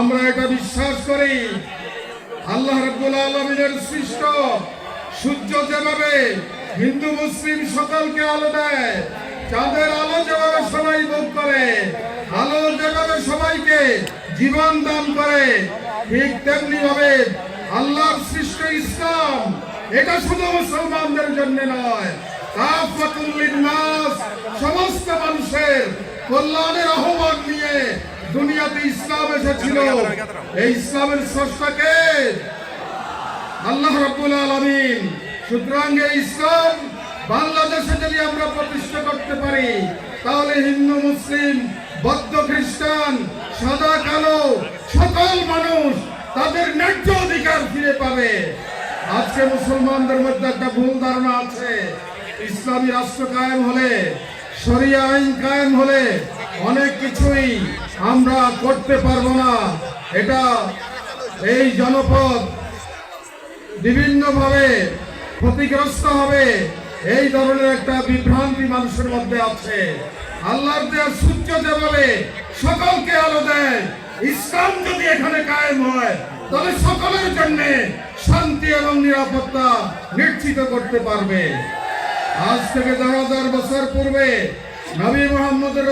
আমরা এটা বিশ্বাস করি, আল্লাহ রাব্বুল আলমিনের সৃষ্ট সূর্য যেভাবে হিন্দু, মুসলিম সকলকে আলো দেয় চাঁদের আলো যেভাবে সবাই ভোগ করে, আলো যেভাবে সবাইকে জীবন দান করে, ঠিক তেমনি ভাবে আল্লাহর সৃষ্ট ইসলাম, এটা শুধু মুসলমানদের জন্য নয় সমস্ত মানুষের কল্যাণের আহ্বান নিয়ে দুনিয়াতে ইসলাম এসেছিল। এই ইসলামের স্রষ্টাকে আল্লাহ রাব্বুল আলামিন সুতরাং এই ইসলাম বাংলাদেশে যদি আমরা প্রতিষ্ঠা করতে পারি তাহলে হিন্দু মুসলিম বৌদ্ধ খ্রিস্টান সাদা কালো সকল মানুষ তাদের ন্যায্য অধিকার ফিরে পাবে। আজকে মুসলমানদের মধ্যে একটা ভুল ধারণা আছে। ইসলামী রাষ্ট্র কায়েম হলে শরিয়া আইন কায়েম হলে অনেক কিছুই আমরা করতে পারব না। এটা এই জনপদ বিভিন্নভাবে ক্ষতিগ্রস্ত হবে। এই ধরনের একটা বিভ্রান্তি মানুষের মধ্যে আছে। আল্লাহর দেওয়ার সূর্য যেভাবে সকলকে আলো দেয়, ইসলাম যদি এখানে কায়েম হয় তবে সকলের জন্য শান্তি এবং নিরাপত্তা নিশ্চিত করতে পারবে। আজ থেকে দশ হাজার বছর পূর্বে নবী মোহাম্মদের